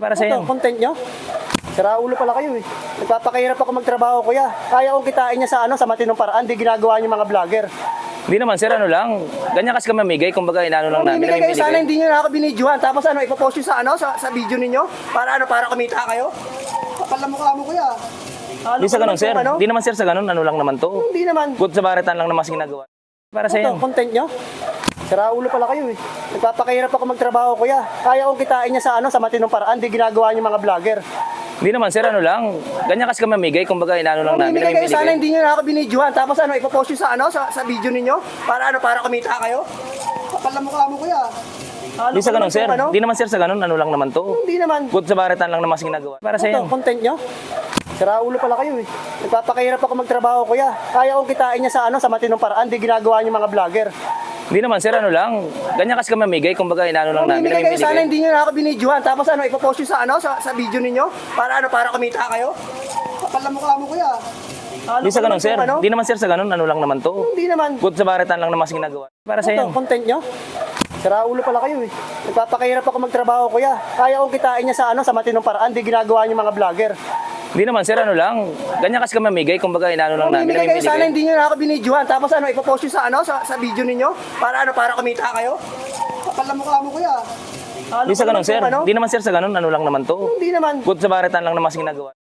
Para sa Ito, content nyo? Sira ulo pala kayo eh. Nagpapakahirap ako magtrabaho kuya. Kaya kong kitain niya sa ano, sa matinong paraan. Di ginagawa niyo mga vlogger. Hindi naman sir, ano lang. Ganyan kasi kami mamigay, kumbaga inano lang namin. bibigay kayo, namimili sana hindi nyo na ako binidyohan. Tapos ano, ipopost nyo sa ano, sa, sa video ninyo. Para ano, para kumita kayo. Kapal na mukha mo kuya. Hindi sa ganun sir. Ano? Hindi naman sir sa ganun, ano lang naman to. Hindi naman. Good sa baritan lang naman ginagawa. Para sa Ito, content nyo? Sira ulo pala kayo eh. Nagpapakahirap ako magtrabaho kuya. Kaya kong kitain niya sa ano, sa matinong paraan. Di ginagawa niyo mga vlogger. Hindi naman sir, ano lang. Ganyan kasi kami mamigay, kumbaga inano lang namin. bibigay kayo, sana hindi nyo na ako binidyohan. Tapos ano, ipopost nyo sa ano, sa, sa video ninyo. Para ano, para kumita kayo. Kapal na mukha mo kuya. Hindi sa ganun sir. Ano? Hindi naman sir sa ganun, ano lang naman to. Hindi naman. Good sa baritan lang naman ginagawa. Para sa iyo. content nyo? Sira ulo pala kayo eh. Nagpapakahirap ako magtrabaho kuya. Kaya kong kitain niya sa ano, sa matinong paraan. Di ginagawa niyo mga vlogger. Hindi naman sir, ano lang. Ganyan kasi kami mamigay, kumbaga inano lang namin. bibigay kayo, namimili sana hindi nyo na ako binidyohan. Tapos ano, ipopost nyo sa ano, sa, sa video ninyo. Para ano, para kumita kayo. Kapal na mukha mo kuya. Halo Hindi sa ganun sir. Ano? Hindi naman sir sa ganun, ano lang naman to. Hindi naman. Good sa baritan lang naman ginagawa. Para sa iyo. content nyo? Sira ulo pala kayo eh. Nagpapakahirap ako magtrabaho kuya. Kaya kong kitain niya sa ano, sa matinong paraan. Di ginagawa niyo mga vlogger. Hindi naman sir, ano lang. Ganyan kasi kami mamigay, kumbaga inano lang namin. bibigay kayo, sana hindi nyo na ako binidyohan. Tapos ano, ipopost nyo sa ano, sa, sa video ninyo. Para ano, para kumita kayo. Kapal na mukha mo kuya. Halo Hindi sa ganun sir. Ano? Hindi naman sir sa ganun, ano lang naman to. Hindi naman. Good sa baritan lang naman ginagawa.